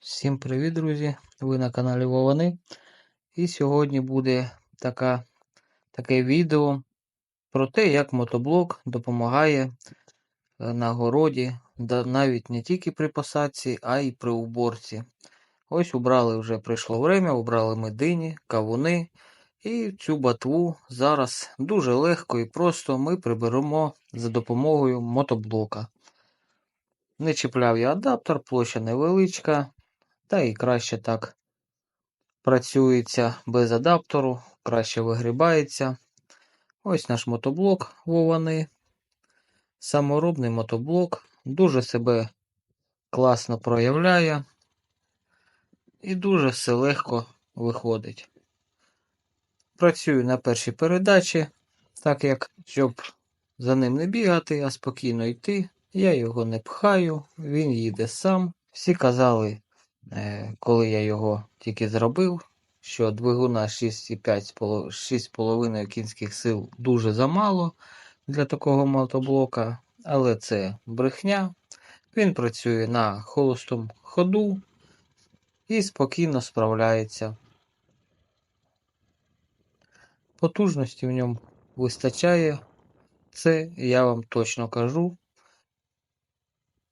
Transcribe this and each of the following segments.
Всім привіт, друзі! Ви на каналі Вовани. І сьогодні буде така, таке відео про те, як мотоблок допомагає е, на городі, навіть не тільки при посадці, а й при уборці. Ось убрали вже прийшло время, убрали ми дині, кавуни. І цю батву зараз дуже легко і просто ми приберемо за допомогою мотоблока. Не чіпляв я адаптер, площа невеличка. Та і краще так працюється без адаптеру, краще вигрібається. Ось наш мотоблок вований. Саморобний мотоблок. Дуже себе класно проявляє. І дуже все легко виходить. Працюю на першій передачі, так як щоб за ним не бігати, а спокійно йти. Я його не пхаю, він їде сам. Всі казали, коли я його тільки зробив, що двигуна 6,5-6,5 кінських сил дуже замало для такого мотоблока, але це брехня. Він працює на холостому ходу і спокійно справляється. Потужності в ньому вистачає, це я вам точно кажу.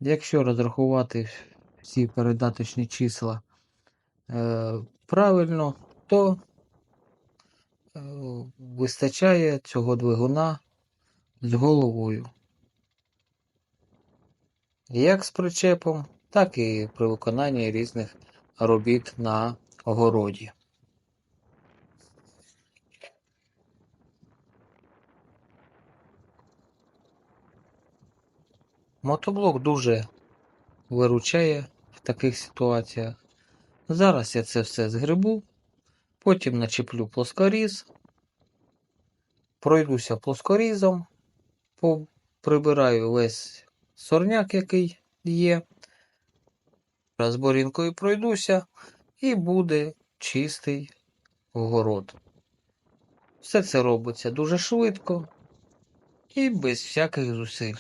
Якщо розрахувати всі передаточні числа е, правильно, то е, вистачає цього двигуна з головою. Як з причепом, так і при виконанні різних робіт на огороді. Мотоблок дуже виручає в таких ситуаціях. Зараз я це все згребу, потім начеплю плоскоріз, пройдуся плоскорізом, прибираю весь сорняк, який є. Розборінкою пройдуся і буде чистий город. Все це робиться дуже швидко і без всяких зусиль.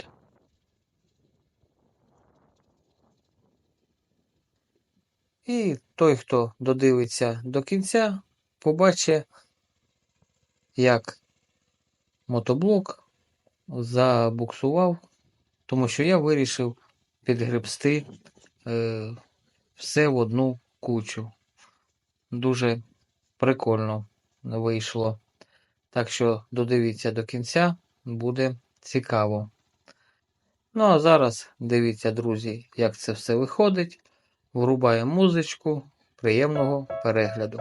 І той, хто додивиться до кінця, побачить, як мотоблок забуксував, тому що я вирішив підгребсти е, все в одну кучу. Дуже прикольно вийшло. Так що додивіться до кінця, буде цікаво. Ну а зараз дивіться, друзі, як це все виходить. Врубаємо музичку. Приємного перегляду.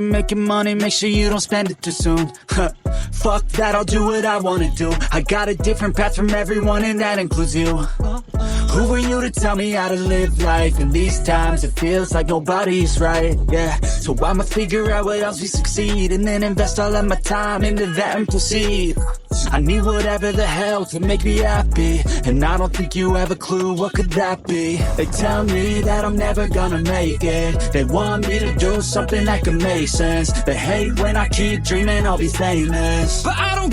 you're making money, make sure you don't spend it too soon. Fuck that, I'll do what I wanna do. I got a different path from everyone, and that includes you. Who are you to tell me how to live life? In these times, it feels like nobody's right. Yeah, so I'ma figure out what else we succeed, and then invest all of my time into that and proceed. I need whatever the hell to make me happy, and I don't think you have a clue what could that be. They tell me that I'm never gonna make it. They want me to do something that can make sense. They hate when I keep dreaming I'll be famous. But I don't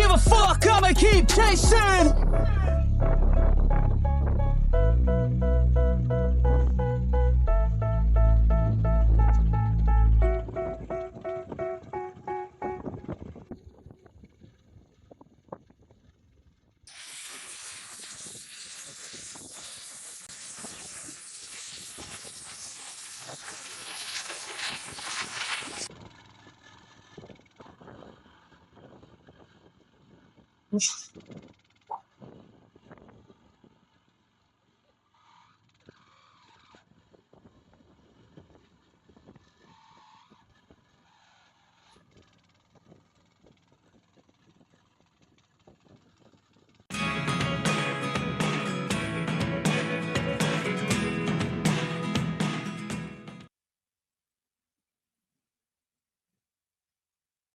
give a fuck, I'ma keep chasing. Ну, Тому